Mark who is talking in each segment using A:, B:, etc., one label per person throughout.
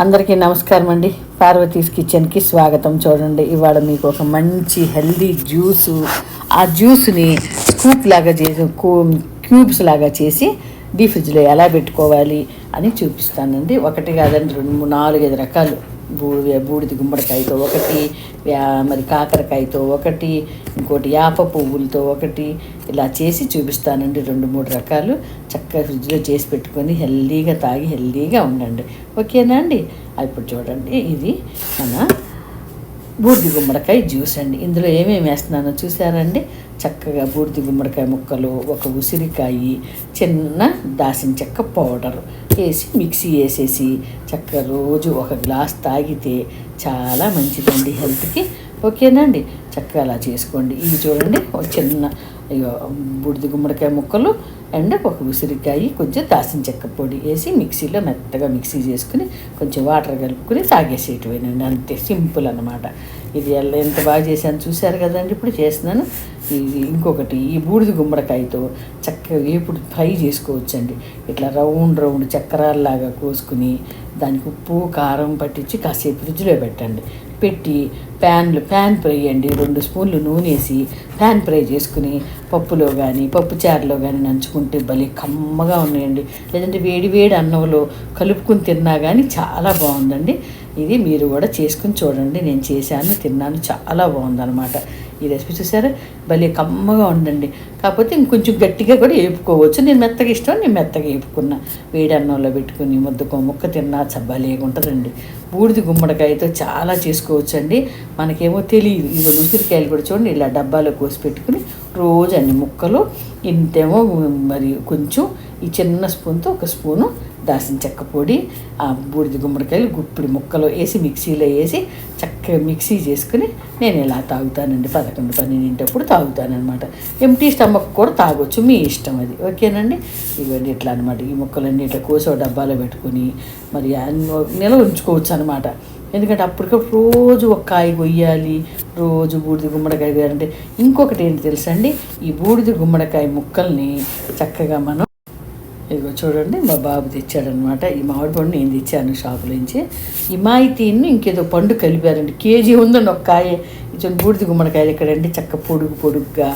A: అందరికీ నమస్కారం అండి. పార్వతీస్ కిచెన్కి స్వాగతం. చూడండి ఇవాళ మీకు ఒక మంచి హెల్దీ జ్యూసు ఆ జ్యూస్ని స్కూప్ లాగా చేసి కూ- క్యూబ్స్ లాగా చేసి డీ ఫ్రిడ్జ్లో ఎలా పెట్టుకోవాలి అని చూపిస్తానండి. ఒకటి కాదండి రెండు మూడు నాలుగైదు రకాలు. బూడి బూడిద గుమ్మడికాయతో ఒకటి మరి కాకరకాయతో ఒకటి ఇంకోటి యాప పువ్వులతో ఒకటి. ఇలా చేసి చూపిస్తానండి రెండు మూడు రకాలు. చక్కగా ఫ్రిడ్జ్లో చేసి పెట్టుకొని హెల్దీగా తాగి హెల్దీగా ఉండండి. ఓకేనా అండి? ఇప్పుడు చూడండి. ఇది మన బూడిది గుమ్మడికాయ జ్యూస్ అండి. ఇందులో ఏమేమి వేస్తున్నానో చూసారండి చక్కగా బూడిది గుమ్మడికాయ ముక్కలు ఒక ఉసిరికాయి చిన్న దాసిన చెక్క పౌడర్ వేసి మిక్సీ వేసేసి చక్కగా రోజు ఒక గ్లాస్ తాగితే చాలా మంచిదండి హెల్త్కి. ఓకేనండి? చక్కగా అలా చేసుకోండి. ఇవి చూడండి ఒక చిన్న అయ్యో బూడిద గుమ్మడికాయ ముక్కలు అండ్ ఒక ఉసిరికాయ కొంచెం దాసిన చెక్క పొడి వేసి మిక్సీలో మెత్తగా మిక్సీ చేసుకుని కొంచెం వాటర్ కలుపుకొని తాగేసేటివేనండి. అంతే సింపుల్ అనమాట ఇది ఎలా ఎంత బాగా చేశాను చూశారు కదండి? ఇప్పుడు చేస్తున్నాను. ఇంకొకటి ఈ బూడిద గుమ్మడికాయతో చక్కగా వేపుడు ఫ్రై చేసుకోవచ్చండి. ఇట్లా రౌండ్ రౌండ్ చక్రాల్లాగా కోసుకుని దానికి ఉప్పు కారం పట్టించి కాసేపు ఫ్రిడ్జ్లో పెట్టండి. పెట్టి ప్యాన్లు ప్యాన్ ఫ్రై అండి. రెండు స్పూన్లు నూనె వేసి ప్యాన్ ఫ్రై చేసుకుని పప్పులో కానీ పప్పు చారులో కానీ నంచుకుంటే భలే కమ్మగా ఉన్నాయండి. లేదంటే వేడి వేడి అన్నంలో కలుపుకుని తిన్నా కానీ చాలా బాగుందండి. ఇది మీరు కూడా చేసుకుని చూడండి. నేను చేశాను తిన్నాను చాలా బాగుందనమాట ఈ రెసిపీ చూసారా? భలే కమ్మగా ఉండండి కాకపోతే ఇంకొంచెం గట్టిగా కూడా వేపుకోవచ్చు. నేను మెత్తగా ఇష్టం నేను మెత్తగా వేపుకున్నా. వేడి అన్నంలో పెట్టుకుని ముద్దకో ముక్క తిన్నా చబ్బలేగా ఉంటుందండి బూడిద గుమ్మడికాయతో చాలా చేసుకోవచ్చు అండి మనకేమో తెలియదు ఇవి ఉసిరికాయలు కూడా చూడండి ఇలా డబ్బాలో కోసి పెట్టుకుని రోజు అన్ని ముక్కలు ఇంతేమో మరి కొంచెం ఈ చిన్న స్పూన్తో ఒక స్పూను దాసిన చెక్క పొడి ఆ బూడిద గుమ్మడికాయలు గుప్పిడి ముక్కలు వేసి మిక్సీలో వేసి చక్కగా మిక్సీ చేసుకుని నేను ఇలా తాగుతానండి. పదకొండు పన్నెండింటప్పుడు తాగుతానమాట ఎంటీ స్టమక్ కూడా తాగొచ్చు మీ ఇష్టం అది. ఓకేనండి? ఇవన్నీ ఇట్లా అనమాట ఈ ముక్కలన్నీ ఇట్లా కోసో డబ్బాలో పెట్టుకుని మరి అన్ని నిల్వ ఉంచుకోవచ్చు అనమాట ఎందుకంటే అప్పటికప్పుడు రోజు ఒక కాయ కొయ్యాలి రోజు బూడిద గుమ్మడికాయ వేయాలంటే ఇంకొకటి ఏంటి తెలుసా అండి ఈ బూడిద గుమ్మడికాయ ముక్కల్ని చక్కగా మనం ఇదిగో చూడండి మా బాబు తెచ్చాడనమాట ఈ మామిడి పండు నేను తెచ్చాను షాపులో నుంచి. ఈ మాయితీని ఇంకేదో పండు కలిపారండి. కేజీ ఉందండి ఒక కాయ. ఇచ్చిన బూడిద గుమ్మడికాయలు ఎక్కడండి? చక్క పొడుగు పొడుగ్గా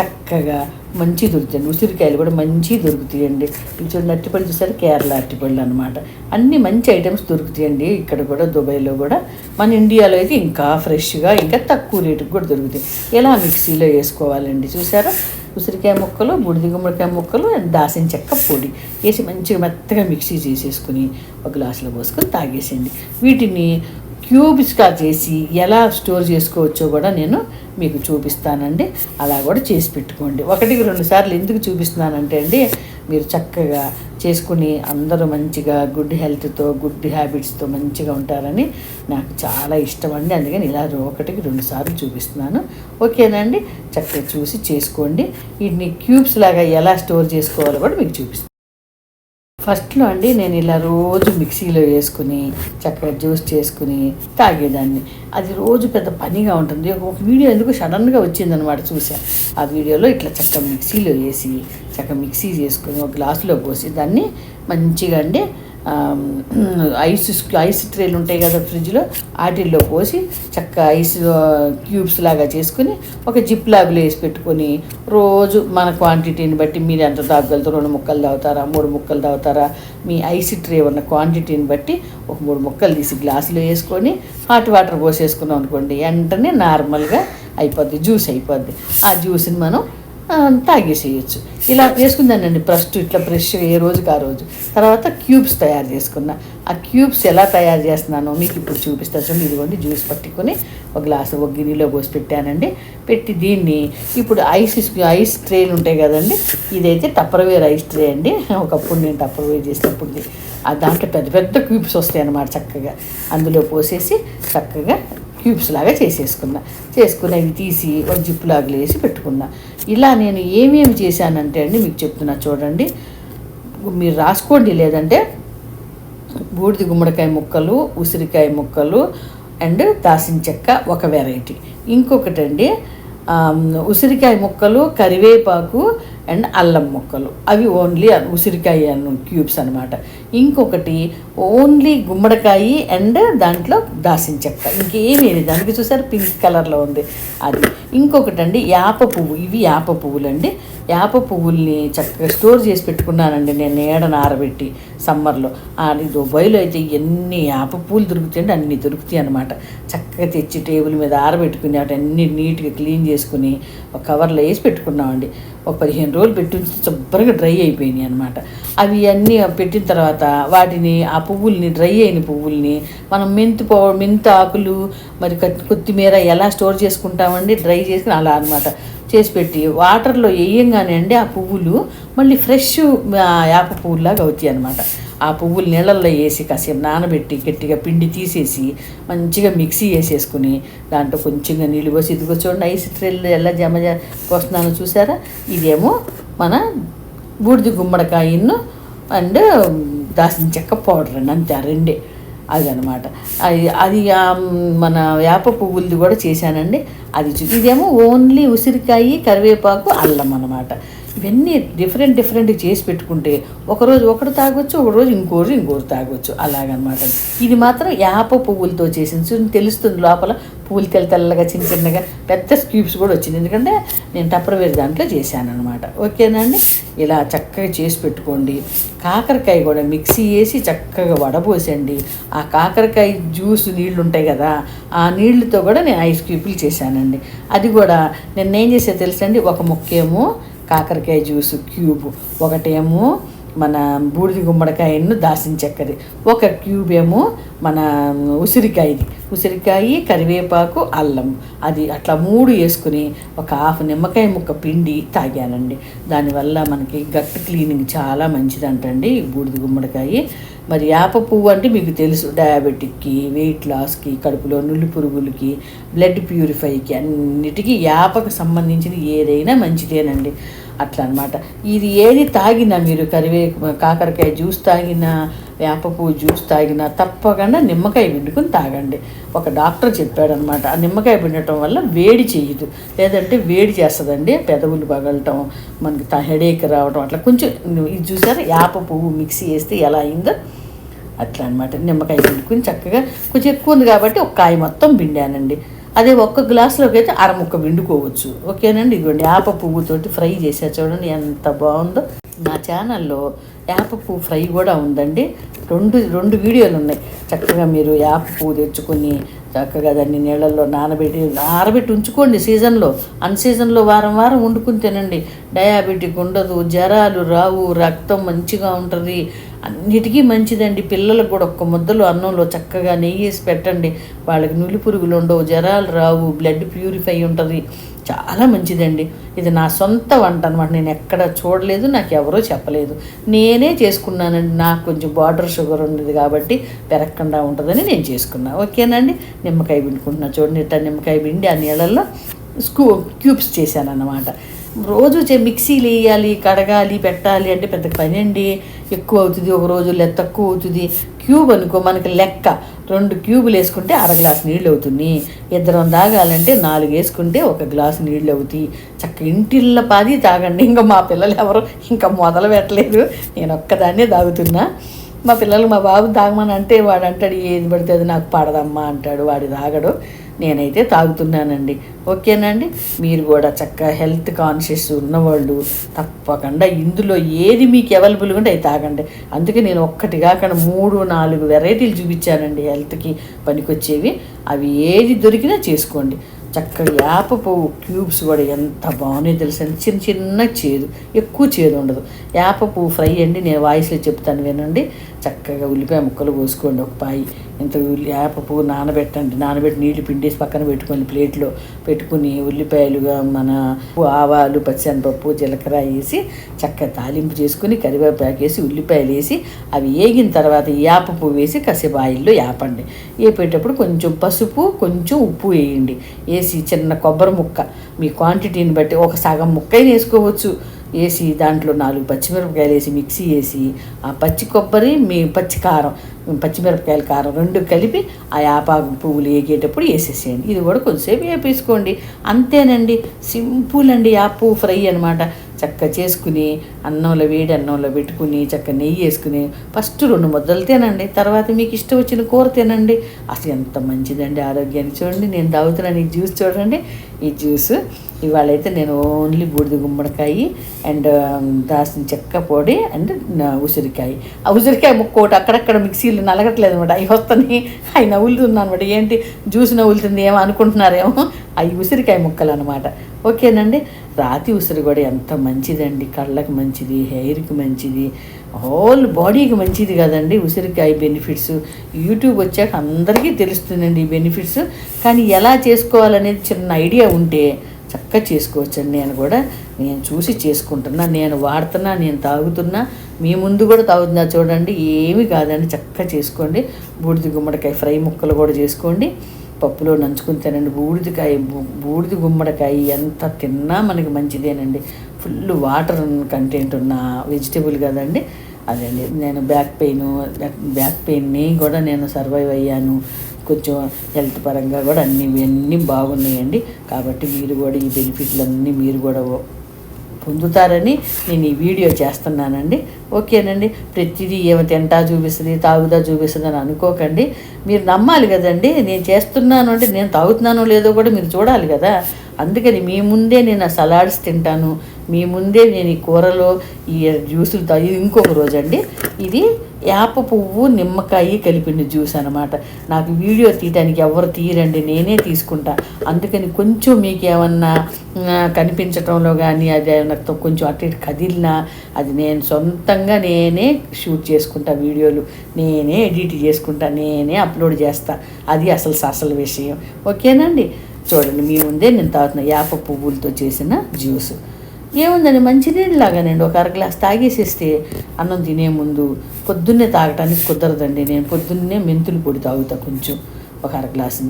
A: చక్కగా మంచి దొరుకుతాయండి. ఉసిరికాయలు కూడా మంచి దొరుకుతాయండి. ఇది చూడండి అరటిపళ్ళు చూసారు? కేరళ అరటిపళ్ళు అనమాట అన్ని మంచి ఐటమ్స్ దొరుకుతాయండి. ఇక్కడ కూడా దుబాయ్లో కూడా. మన ఇండియాలో అయితే ఇంకా ఫ్రెష్గా ఇంకా తక్కువ రేటుకి కూడా దొరుకుతాయి. ఎలా మిక్సీలో వేసుకోవాలండి చూసారా? ఉసిరికాయ ముక్కలు బుడిది గుమ్మడికాయ ముక్కలు దాసిన చెక్క పొడి వేసి మంచిగా మెత్తగా మిక్సీ చేసేసుకుని ఒక గ్లాసులో పోసుకొని తాగేసేయండి. వీటిని క్యూబ్స్గా చేసి ఎలా స్టోర్ చేసుకోవచ్చో కూడా నేను మీకు చూపిస్తానండి. అలా కూడా చేసి పెట్టుకోండి. ఒకటికి రెండు సార్లు ఎందుకు చూపిస్తున్నానంటే అండి మీరు చక్కగా చేసుకుని అందరూ మంచిగా గుడ్ హెల్త్తో గుడ్ హ్యాబిట్స్తో మంచిగా ఉంటారని నాకు చాలా ఇష్టం అండి. అందుకని ఇలా ఒకటికి రెండు సార్లు చూపిస్తున్నాను. ఓకేనండి? చక్కగా చూసి చేసుకోండి. వీటిని క్యూబ్స్ లాగా ఎలా స్టోర్ చేసుకోవాలో కూడా మీకు చూపిస్తాను. ఫస్ట్లో అండి నేను ఇలా రోజు మిక్సీలో వేసుకుని చక్కగా జ్యూస్ చేసుకుని తాగేదాన్ని. అది రోజు పెద్ద పనిగా ఉంటుంది. ఒక వీడియో ఎందుకు సడన్గా వచ్చిందనమాట చూసా. ఆ వీడియోలో ఇట్లా చక్కగా మిక్సీలో వేసి చక్కగా మిక్సీ చేసుకుని ఒక గ్లాసులో పోసి దాన్ని మంచిగా అండి ఐస్ ఐస్ ట్రేలు ఉంటాయి కదా ఫ్రిడ్జ్లో వాటిల్లో పోసి చక్కగా ఐస్ క్యూబ్స్ లాగా చేసుకుని ఒక జిప్ లాగులో వేసి పెట్టుకొని రోజు మన క్వాంటిటీని బట్టి మీరు ఎంత తాగగలుగుతారు రెండు ముక్కలు తాగుతారా మూడు ముక్కలు తాగుతారా మీ ఐస్ ట్రే ఉన్న క్వాంటిటీని బట్టి ఒక మూడు ముక్కలు తీసి గ్లాసులో వేసుకొని హాట్ వాటర్ పోసేసుకున్నాం అనుకోండి వెంటనే నార్మల్గా అయిపోద్ది జ్యూస్ అయిపోద్ది. ఆ జ్యూస్ని మనం తాగేసేయచ్చు. ఇలా చేసుకుందానండి ఫస్ట్ ఇట్లా ఫ్రెష్గా ఏ రోజుకి ఆ రోజు. తర్వాత క్యూబ్స్ తయారు చేసుకున్నా. ఆ క్యూబ్స్ ఎలా తయారు చేస్తున్నానో మీకు ఇప్పుడు చూపిస్తా. చూడండి ఇదిగోండి జ్యూస్ పట్టుకొని ఒక గ్లాసు ఒక గిన్నెలో పోసి పెట్టానండి. పెట్టి దీన్ని ఇప్పుడు ఐస్ ఐస్ ట్రేలు ఉంటాయి కదండి. ఇదైతే టప్పర్వేర్ ఐస్ ట్రే అండి. ఒకప్పుడు నేను టప్పర్వేర్ చేసినప్పుడు ఆ దాంట్లో పెద్ద పెద్ద క్యూబ్స్ వస్తాయి అన్నమాట చక్కగా. అందులో పోసేసి చక్కగా క్యూబ్స్ లాగా చేసేసుకున్నా. చేసుకుని అవి తీసి ఒక జిప్ లాగా వేసి పెట్టుకున్నా. ఇలా నేను ఏమేమి చేశానంటే అండి మీకు చెప్తున్నా చూడండి. మీరు రాసుకోండి లేదంటే బూడిద గుమ్మడికాయ ముక్కలు ఉసిరికాయ ముక్కలు అండ్ దాసిన చెక్క ఒక వెరైటీ. ఇంకొకటి అండి ఉసిరికాయ ముక్కలు కరివేపాకు అండ్ అల్లం ముక్కలు. అవి ఓన్లీ ఉసిరికాయ క్యూబ్స్ అనమాట ఇంకొకటి ఓన్లీ గుమ్మడికాయ అండ్ దాంట్లో దాసిన చెక్క. ఇంకేమీ లేదు. దానికి చూసారు పింక్ కలర్లో ఉంది అది. ఇంకొకటి అండి యాప పువ్వు. ఇవి యాప పువ్వులండి. వేప పువ్వుల్ని చక్కగా స్టోర్ చేసి పెట్టుకున్నానండి నేను నీడను ఆరబెట్టి సమ్మర్లో. అది దుబాయ్లో అయితే ఎన్ని వేప పువ్వులు దొరుకుతాయండి అన్ని దొరుకుతాయి అనమాట చక్కగా తెచ్చి టేబుల్ మీద ఆరబెట్టుకుని వాటి నీట్గా క్లీన్ చేసుకుని ఒక కవర్లో వేసి పెట్టుకున్నామండి. ఒక పదిహేను రోజులు పెట్టి శుభ్రంగా డ్రై అయిపోయినాయి అనమాట అవి అన్నీ పెట్టిన తర్వాత వాటిని ఆ పువ్వుల్ని డ్రై అయిన పువ్వుల్ని మనం మెంతి పౌ మెంతి ఆకులు మరి కొత్తిమీర ఎలా స్టోర్ చేసుకుంటామండి డ్రై చేసుకుని అలా అనమాట చేసి పెట్టి వాటర్లో వేయంగానే అండి ఆ పువ్వులు మళ్ళీ ఫ్రెష్ యాప పువ్వులాగా అవుతాయి అనమాట ఆ పువ్వులు నీళ్ళల్లో వేసి కాసేపు నానబెట్టి గట్టిగా పిండి తీసేసి మంచిగా మిక్సీ వేసేసుకుని దాంట్లో కొంచెంగా నీళ్ళు పోసి ఇదిగో చూడండి ఐస్ ట్రెల్ ఎలా జమ జ- చూసారా? ఇదేమో మన బూడిద గుమ్మడికాయను అండ్ దాసిన చెక్క పౌడర్ అండి అంతే రెండే. అదనమాట. అది అది మన వేప పువ్వులది కూడా చేశానండి. అది చూ- ఇదేమో ఓన్లీ ఉసిరికాయ కరివేపాకు అల్లం అనమాట ఇవన్నీ డిఫరెంట్ డిఫరెంట్ చేసి పెట్టుకుంటే ఒకరోజు ఒకటి తాగొచ్చు ఒక రోజు ఇంకోరు తాగొచ్చు. అలాగనమాట. ఇది మాత్రం యాప పువ్వులతో చేసింది. సో తెలుస్తుంది లోపల పువ్వులు తెల్ల తెల్లగా చిన్న చిన్నగా పెద్ద స్క్యూబ్స్ కూడా వచ్చింది. ఎందుకంటే నేను టప్పరవేరు దాంట్లో చేశాను అనమాట ఓకేనండి ఇలా చక్కగా చేసి పెట్టుకోండి. కాకరకాయ కూడా మిక్సీ వేసి చక్కగా వడపోసండి. ఆ కాకరకాయ జ్యూస్ నీళ్ళు ఉంటాయి కదా ఆ నీళ్ళతో కూడా నేను ఐస్ క్యూబ్లు చేశానండి. అది కూడా నేను ఏం చేసే తెలుసండి ఒక ముక్కేమో కాకరకాయ జ్యూస్ క్యూబ్. ఒకటేమో మన బూడిద గుమ్మడికాయను దాసిన చక్కది. ఒక క్యూబ్ ఏమో మన ఉసిరికాయది. ఉసిరికాయ కరివేపాకు అల్లం. అది అట్లా మూడు వేసుకుని ఒక హాఫ్ నిమ్మకాయ ముక్క పిండి తాగానండి. దానివల్ల మనకి గట్ క్లీనింగ్ చాలా మంచిదంటండి బూడిది బూడిద గుమ్మడికాయ. మరి యాప పువ్వు అంటే మీకు తెలుసు డయాబెటిక్కి వెయిట్ లాస్కి కడుపులో నుల్లి పురుగులకి బ్లడ్ ప్యూరిఫైకి అన్నిటికీ యాపకు సంబంధించిన ఏదైనా మంచిదేనండి. అట్లా అనమాట ఇది ఏది తాగినా మీరు కరివే కాకరకాయ జ్యూస్ తాగినా వేప పువ్వు జ్యూస్ తాగినా తప్పకుండా నిమ్మకాయ పిండుకుని తాగండి. ఒక డాక్టర్ చెప్పాడనమాట ఆ నిమ్మకాయ పిండటం వల్ల వేడి చేయదు లేదంటే వేడి చేస్తుందండి పెదవులు పగలటం మనకి హెడేక్ రావటం అట్లా. కొంచెం ఇది చూసారా? వేప పువ్వు మిక్సీ వేస్తే ఎలా అయిందో? అట్లా అనమాట నిమ్మకాయ పిండుకుని చక్కగా కొంచెం ఎక్కువ ఉంది కాబట్టి ఒక కాయ మొత్తం పిండానండి. అదే ఒక్క గ్లాసులోకి అయితే అర ముక్క ఓకేనండి? ఇదిగోండి యాప పువ్వుతోటి ఫ్రై చేసా చూడండి ఎంత బాగుందో. నా ఛానల్లో యాప పువ్వు ఫ్రై కూడా ఉందండి. రెండు రెండు వీడియోలు ఉన్నాయి. చక్కగా మీరు యాప పువ్వు తెచ్చుకొని చక్కగా దాన్ని నీళ్ళల్లో నానబెట్టి ఆరబెట్టి ఉంచుకోండి సీజన్లో. అన్ సీజన్లో వారం వారం వండుకుని తినండి. డయాబెటిక్ ఉండదు జ్వరాలు రావు రక్తం మంచిగా ఉంటుంది. అన్నిటికీ మంచిదండి. పిల్లలకు కూడా ఒక్క ముద్దలు అన్నంలో చక్కగా నెయ్యి వేసి పెట్టండి. వాళ్ళకి నులి పురుగులు ఉండవు జ్వరాలు రావు బ్లడ్ ప్యూరిఫై ఉంటుంది. చాలా మంచిదండి. ఇది నా సొంత వంట అనమాట నేను ఎక్కడ చూడలేదు నాకు ఎవరో చెప్పలేదు. నేనే చేసుకున్నానండి. నాకు కొంచెం బార్డర్ షుగర్ ఉండేది కాబట్టి పెరగకుండా ఉంటుందని నేను చేసుకున్నా. ఓకేనండి? నిమ్మకాయ పిండుకుంటున్నా. చూడండి ఇట్లా నిమ్మకాయ పిండి ఆ నీళ్ళల్లో స్కూ క్యూబ్స్ చేశాను అన్నమాట రోజు చే మిక్సీలు వేయాలి కడగాలి పెట్టాలి అంటే పెద్ద పని అండి. ఎక్కువ అవుతుంది ఒక రోజు లెక్క తక్కువ అవుతుంది. క్యూబ్ అనుకో మనకి లెక్క. రెండు క్యూబులు వేసుకుంటే అర గ్లాస్ నీళ్ళు అవుతుంది. ఇద్దరం తాగాలంటే నాలుగు వేసుకుంటే ఒక గ్లాస్ నీళ్ళు అవుతాయి. చక్క ఇంటిళ్ళ పాది తాగండి. ఇంకా మా పిల్లలు ఎవరు ఇంకా మొదలు పెట్టలేదు. నేను ఒక్కదాన్నే తాగుతున్నా. మా పిల్లలు మా బాబు తాగమని అంటే వాడు అంటాడు ఏది పడితే అది నాకు పడదమ్మా అంటాడు. వాడు తాగడు. నేనైతే తాగుతున్నానండి. ఓకేనండి? మీరు కూడా చక్కగా హెల్త్ కాన్షియస్ ఉన్నవాళ్ళు తప్పకుండా ఇందులో ఏది మీకు అవైలబుల్గా ఉంటే అవి తాగండి. అందుకే నేను ఒక్కటి కాకుండా మూడు నాలుగు వెరైటీలు చూపించానండి హెల్త్కి పనికొచ్చేవి. అవి ఏది దొరికినా చేసుకోండి. చక్కగా వేప పువ్వు క్యూబ్స్ కూడా ఎంత బాగున్నాయో తెలుసా చిన్న చిన్న చేదు. ఎక్కువ చేదు ఉండదు. వేప పువ్వు ఫ్రై అండి నేను వాయిస్లో చెప్తాను వినండి. చక్కగా ఉల్లిపాయ ముక్కలు పోసుకోండి ఒక పాయి. ఇంత ఉల్లి వేప పువ్వు నానబెట్టండి. నానబెట్టి నీళ్ళు పిండేసి పక్కన పెట్టుకోండి. ప్లేట్లో పెట్టుకుని ఉల్లిపాయలుగా మన ఆవాలు పచ్చిశనపప్పు జీలకర్ర వేసి చక్కగా తాలింపు చేసుకుని కరివేపాకు వేసి ఉల్లిపాయలు వేసి అవి వేగిన తర్వాత ఈ వేప పువ్వు వేసి కాసేపు ఆయిల్లో వేపండి వేపేటప్పుడు కొంచెం పసుపు కొంచెం ఉప్పు వేయండి. వేసి చిన్న కొబ్బరి ముక్క మీ క్వాంటిటీని బట్టి ఒక సగం ముక్కైనా వేసుకోవచ్చు. వేసి దాంట్లో నాలుగు పచ్చిమిరపకాయలు వేసి మిక్సీ వేసి ఆ పచ్చి కొబ్బరి మీ పచ్చి కారం పచ్చిమిరపకాయల కారం రెండు కలిపి ఆ యాపాకు పువ్వులు వేగేటప్పుడు వేసేసేయండి. ఇది కూడా కొద్దిసేపు వేపేసుకోండి. అంతేనండి. సింపుల్ అండి. యాప్ పువ్వు ఫ్రై అనమాట చక్క చేసుకుని అన్నంలో వేడి అన్నంలో పెట్టుకుని చక్క నెయ్యి వేసుకుని ఫస్ట్ రెండు ముద్దలు తినండి. తర్వాత మీకు ఇష్టం వచ్చిన కూర తినండి. అసలు ఎంత మంచిదండి ఆరోగ్యానికి చూడండి. నేను తాగుతున్నాను ఈ జ్యూస్ చూడండి. ఈ జ్యూస్ ఇవాళ అయితే నేను ఓన్లీ బూడిద గుమ్మడికాయ అండ్ దాసిన చెక్క పొడి అండ్ ఉసిరికాయ. ఆ ఉసిరికాయ ముక్కోటి అక్కడక్కడ మిక్సీలు నలగట్లేదు అనమాట అవి వస్తాయి అవి నవ్వులుతున్నాను అనమాట ఏంటి? జ్యూస్ నవ్వులుతుంది ఏమో అనుకుంటున్నారేమో. అవి ఉసిరికాయ ముక్కలు అనమాట ఓకేనండి? రాతి ఉసిరి కూడా ఎంత మంచిదండి. కళ్ళకు మంచిది హెయిర్కి మంచిది హోల్ బాడీకి మంచిది కదండి ఉసిరికాయ బెనిఫిట్స్. యూట్యూబ్ వచ్చాక అందరికీ తెలుస్తుందండి ఈ బెనిఫిట్స్. కానీ ఎలా చేసుకోవాలనేది చిన్న ఐడియా ఉంటే చక్కగా చేసుకోవచ్చండి నేను కూడా. నేను చూసి చేసుకుంటున్నా నేను వాడుతున్నా నేను తాగుతున్నా. మీ ముందు కూడా తాగుతున్నా చూడండి. ఏమి కాదండి చక్కగా చేసుకోండి. బూడిద గుమ్మడికాయ ఫ్రై ముక్కలు కూడా చేసుకోండి. పప్పులో నంచుకుని తినండి. బూడిదకాయ బూడిది బూడిద గుమ్మడికాయ ఎంత తిన్నా మనకి మంచిదేనండి. ఫుల్ వాటర్ కంటెంట్ ఉన్న వెజిటేబుల్ కదండి. అదండి. నేను బ్యాక్ పెయిన్ బ్యాక్ పెయిన్ని కూడా నేను సర్వైవ్ అయ్యాను. కొంచెం హెల్త్ పరంగా కూడా అన్ని ఇవన్నీ బాగున్నాయండి. కాబట్టి మీరు కూడా ఈ బెనిఫిట్లు అన్నీ మీరు కూడా ఓ- పొందుతారని నేను ఈ వీడియో చేస్తున్నానండి. ఓకేనండి? ప్రతిదీ ఏమి తింటా చూపిస్తుంది తాగుదా చూపిస్తుంది అని అనుకోకండి. మీరు నమ్మాలి కదండి? నేను చేస్తున్నాను అంటే నేను తాగుతున్నానో లేదో కూడా మీరు చూడాలి కదా. అందుకని మీ ముందే నేను ఆ సలాడ్స్ తింటాను. మీ ముందే నేను ఈ కూరలో ఈ జ్యూసులు తాగి ఇంకొక రోజు అండి ఇది యాప పువ్వు నిమ్మకాయ కలిపిన జ్యూస్ అనమాట నాకు వీడియో తీయడానికి ఎవరు తీయరండి నేనే తీసుకుంటా. అందుకని కొంచెం మీకు ఏమన్నా కనిపించడంలో కనిపించటంలో కానీ అది ఏమన్నా కొంచెం అటు ఇటు కదిలినా అది నేను సొంతంగా నేనే షూట్ చేసుకుంటా వీడియోలు. నేనే ఎడిట్ చేసుకుంటా నేనే అప్లోడ్ చేస్తా. అది అసలు అసలు విషయం. ఓకేనండి? చూడండి మీ ముందే నేను తాగుతున్నా యాప పువ్వులతో చేసిన జ్యూస్. ఏముందండి? మంచినీళ్ళు లాగానండి ఒక అర గ్లాస్ తాగేసేస్తే అన్నం తినే ముందు పొద్దున్నే తాగటానికి కుదరదండి. నేను పొద్దున్నే మెంతుల పొడి తాగుతా కొంచెం. ఒక అర గ్లాస్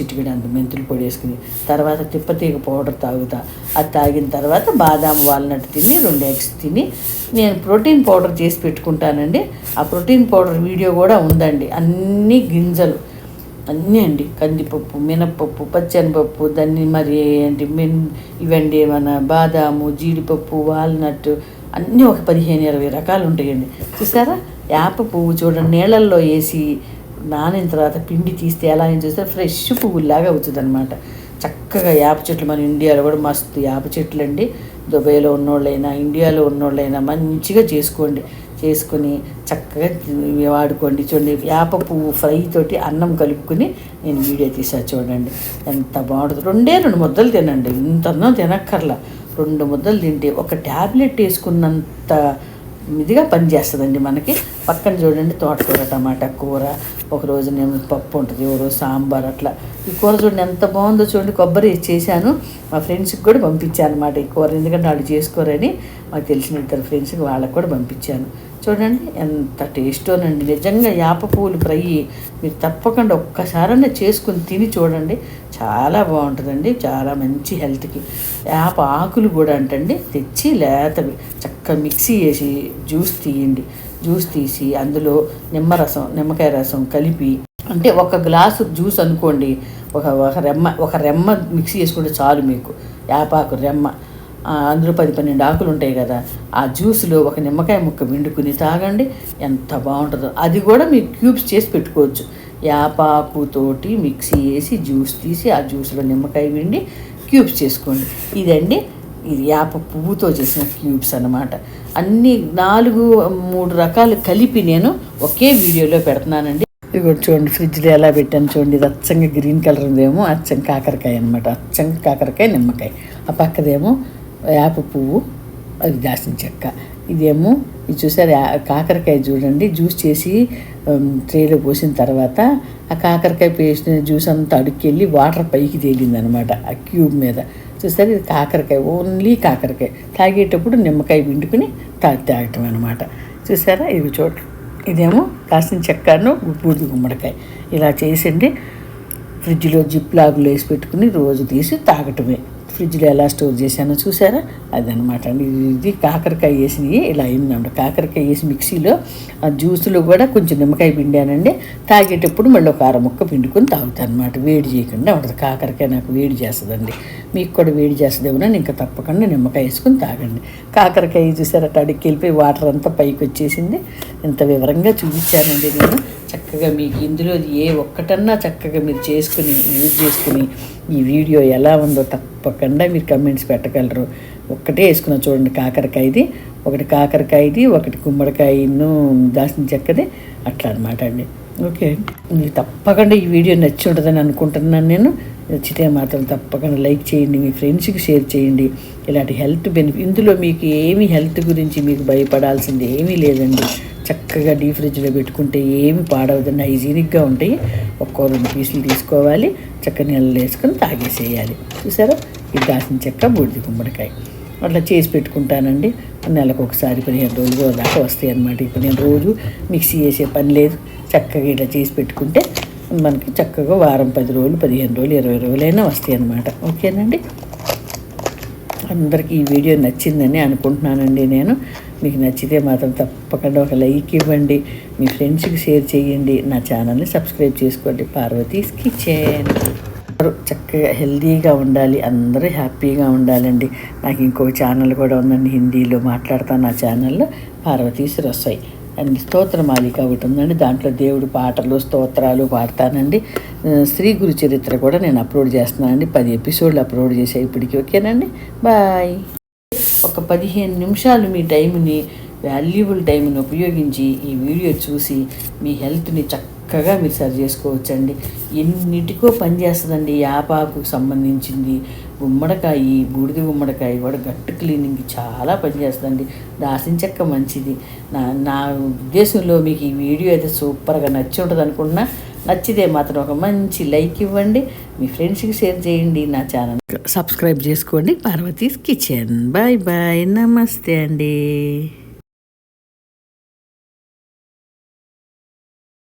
A: చిటికెడు అంత మెంతుల పొడి వేసుకుని తర్వాత తిప్పతీగ పౌడర్ తాగుతా. అది తాగిన తర్వాత బాదాం వాల్నట్ తిని రెండు ఎగ్స్ తిని నేను ప్రోటీన్ పౌడర్ చేసి పెట్టుకుంటానండి. ఆ ప్రోటీన్ పౌడర్ వీడియో కూడా ఉందండి. అన్ని గింజలు. అన్నీ అండి. కందిపప్పు మినపప్పు పచ్చనిపప్పు దాన్ని మరి ఏంటి మిన్ ఇవండి మన బాదాము జీడిపప్పు వాల్నట్ అన్నీ ఒక పదిహేను ఇరవై రకాలు ఉంటాయండి. చూసారా? వేప పువ్వు చూడండి నీళ్ళల్లో వేసి నానిన తర్వాత పిండి తీస్తే ఎలా అని చూస్తే ఫ్రెష్ పువ్వులాగా అవుతుంది అనమాట చక్కగా వేప చెట్లు మన ఇండియాలో కూడా మస్తు వేప చెట్లు అండి దుబాయ్లో ఉన్నోళ్ళైనా ఇండియాలో ఉన్నోళ్ళైనా మంచిగా చేసుకోండి. చేసుకుని చక్కగా వాడుకోండి. చూడండి వేప పువ్వు ఫ్రై తోటి అన్నం కలుపుకుని నేను వీడియో తీసా చూడండి. ఎంత బాగుంటుంది. రెండే రెండు ముద్దలు తినండి. ఇంత అన్నం తినక్కర్లా. రెండు ముద్దలు తింటే ఒక ట్యాబ్లెట్ వేసుకున్నంత ఇదిగా పనిచేస్తుందండి మనకి. పక్కన చూడండి తోటకూర టమాటా కూర. ఒక రోజు నేను పప్పు ఉంటుంది ఒక రోజు సాంబార్ అట్లా. ఈ కూర చూడండి ఎంత బాగుందో చూడండి కొబ్బరి చేశాను. మా ఫ్రెండ్స్కి కూడా పంపించాను అనమాట ఈ కూర ఎందుకంటే వాళ్ళు చేసుకోరని. మాకు తెలిసిన ఇద్దరు ఫ్రెండ్స్కి వాళ్ళకి కూడా పంపించాను. చూడండి ఎంత టేస్టోనండి నిజంగా యాప పువ్వులు ఫ్రై మీరు తప్పకుండా ఒక్కసారన్నా చేసుకుని తిని చూడండి. చాలా బాగుంటుందండి. చాలా మంచి హెల్త్కి. యాప ఆకులు కూడా అంటండి తెచ్చి లేతవి చక్కగా మిక్సీ వేసి జ్యూస్ తీయండి. జ్యూస్ తీసి అందులో నిమ్మరసం నిమ్మకాయ రసం కలిపి అంటే ఒక గ్లాసు జ్యూస్ అనుకోండి ఒక ఒక రెమ్మ ఒక రెమ్మ మిక్సీ చేసుకుంటే చాలు మీకు. యాపాకు రెమ్మ. అందులో పది పన్నెండు ఆకులు ఉంటాయి కదా ఆ జ్యూస్లో ఒక నిమ్మకాయ ముక్క విండుకుని తాగండి ఎంత బాగుంటుందో. అది కూడా మీరు క్యూబ్స్ చేసి పెట్టుకోవచ్చు. యాపాకుతోటి మిక్సీ వేసి జ్యూస్ తీసి ఆ జ్యూస్లో నిమ్మకాయ విండి క్యూబ్స్ చేసుకోండి. ఇదండి ఇది యాప పువ్వుతో చేసిన క్యూబ్స్ అన్నమాట. అన్ని నాలుగు మూడు రకాలు కలిపి నేను ఒకే వీడియోలో పెడుతున్నానండి. ఇదిగో చూడండి ఫ్రిడ్జ్లో ఎలా పెట్టాను చూడండి. ఇది అచ్చంగా గ్రీన్ కలర్ ఉందేమో అచ్చం కాకరకాయ అనమాట అచ్చంగా కాకరకాయ నిమ్మకాయ. ఆ పక్కదేమో వేప పువ్వు అది దాసిన చెక్క. ఇదేమో ఇది చూసారు కాకరకాయ చూడండి జ్యూస్ చేసి ట్రేలో పోసిన తర్వాత ఆ కాకరకాయ పేస్ట్ జ్యూస్ అంతా అడుక్కెళ్ళి వాటర్ పైకి తేలింది అనమాట ఆ క్యూబ్ మీద. చూసారు ఇది కాకరకాయ ఓన్లీ కాకరకాయ. తాగేటప్పుడు నిమ్మకాయ పిండుకుని తాగి తాగటం అనమాట. చూసారా ఇది చూడ ఇదేమో కాసిన చెక్కను బూడిద గుమ్మడికాయ. ఇలా చేసిండి ఫ్రిడ్జ్లో జిప్ లాగులు వేసి పెట్టుకుని రోజు తీసి తాగటమే. ఫ్రిడ్జ్లో ఎలా స్టోర్ చేశానో చూసారా అదనమాట అండి. ఇది కాకరకాయ వేసినవి. ఇలా అయిందండి కాకరకాయ వేసి మిక్సీలో ఆ జ్యూస్లో కూడా కొంచెం నిమ్మకాయ పిండానండి. తాగేటప్పుడు మళ్ళీ ఒక అర ముక్క పిండుకొని తాగుతాను అనమాట వేడి చేయకుండా ఉంటుంది. కాకరకాయ నాకు వేడి చేస్తుందండి. మీకు కూడా వేడి చేస్తుందేమో ఇంకా తప్పకుండా నిమ్మకాయ వేసుకొని తాగండి. కాకరకాయ చూసారా? అడికి వెళ్ళిపోయి వాటర్ అంతా పైకి వచ్చేసింది. ఇంత వివరంగా చూపించానండి నేను. చక్కగా మీకు ఇందులో ఏ ఒక్కటన్నా చక్కగా మీరు చేసుకుని యూజ్ చేసుకుని ఈ వీడియో ఎలా ఉందో తప్పకుండా మీరు కమెంట్స్ పెట్టగలరు. ఒక్కటే వేసుకున్నా చూడండి కాకరకాయది. ఒకటి కాకరకాయది ఒకటి కుమ్మడికాయను దాసిన చెక్కది అట్లా అనమాట అండి. ఓకే మీకు తప్పకుండా ఈ వీడియో నచ్చి ఉంటుందని అనుకుంటున్నాను నేను. నచ్చితే మాత్రం తప్పకుండా లైక్ చేయండి మీ ఫ్రెండ్స్కి షేర్ చేయండి. ఇలాంటి హెల్త్ బెనిఫిట్ ఇందులో మీకు ఏమి హెల్త్ గురించి మీకు భయపడాల్సింది ఏమీ లేదండి. చక్కగా డీ ఫ్రిడ్జ్లో పెట్టుకుంటే ఏమి పాడవదండి హైజీనిక్గా ఉంటాయి ఒక్కో రెండు పీసులు తీసుకోవాలి చక్క నీళ్ళు వేసుకొని తాగేసేయాలి. చూసారా? ఇది దాసిన చెక్క బూడిది గుమ్మడికాయ. అట్లా చేసి పెట్టుకుంటానండి. నెలకు ఒకసారి పదిహేను రోజులు దాకా వస్తాయి అన్నమాట ఇప్పుడు నేను రోజు మిక్సీ చేసే పని లేదు. చక్కగా ఇట్లా చేసి పెట్టుకుంటే మనకి చక్కగా వారం పది రోజులు పదిహేను రోజులు ఇరవై రోజులైనా వస్తాయి అన్నమాట ఓకేనండి? అందరికీ ఈ వీడియో నచ్చిందని అనుకుంటున్నానండి నేను. మీకు నచ్చితే మాత్రం తప్పకుండా ఒక లైక్ ఇవ్వండి. మీ ఫ్రెండ్స్కి షేర్ చేయండి. నా ఛానల్ని సబ్స్క్రైబ్ చేసుకోండి. పార్వతీస్ కిచెన్. అందరూ చక్కగా హెల్దీగా ఉండాలి. అందరూ హ్యాపీగా ఉండాలండి. నాకు ఇంకో ఛానల్ కూడా ఉందండి. హిందీలో మాట్లాడతాను నా ఛానల్లో. పార్వతీస్ రసోయ్. అండ్ స్తోత్రమాలిక ఒకటి ఉందండి. దాంట్లో దేవుడు పాటలు స్తోత్రాలు పాడతానండి. స్త్రీ గురు చరిత్ర కూడా నేను అప్లోడ్ చేస్తున్నానండి. పది ఎపిసోడ్లు అప్లోడ్ చేసే ఇప్పటికి. ఓకేనండి? బాయ్. ఒక పదిహేను నిమిషాలు మీ టైంని వాల్యుబుల్ టైంని ఉపయోగించి ఈ వీడియో చూసి మీ హెల్త్ని చక్కగా మీరు సరి చేసుకోవచ్చండి. ఎన్నిటికో పనిచేస్తుందండి యాపాకు సంబంధించింది గుమ్మడికాయ బూడిద గుమ్మడికాయ కూడా గట్టు క్లీనింగ్కి చాలా పనిచేస్తుందండి దాసిన చెక్క మంచిది. నా నా ఉద్దేశంలో మీకు ఈ వీడియో అయితే సూపర్గా నచ్చి ఉంటుంది అనుకుంటున్నా నచ్చితే మాత్రం ఒక మంచి లైక్ ఇవ్వండి. మీ ఫ్రెండ్స్కి షేర్ చేయండి నా ఛానల్ సబ్స్క్రైబ్ చేసుకోండి. పార్వతీస్ కిచెన్. బాయ్ బాయ్ నమస్తే అండి.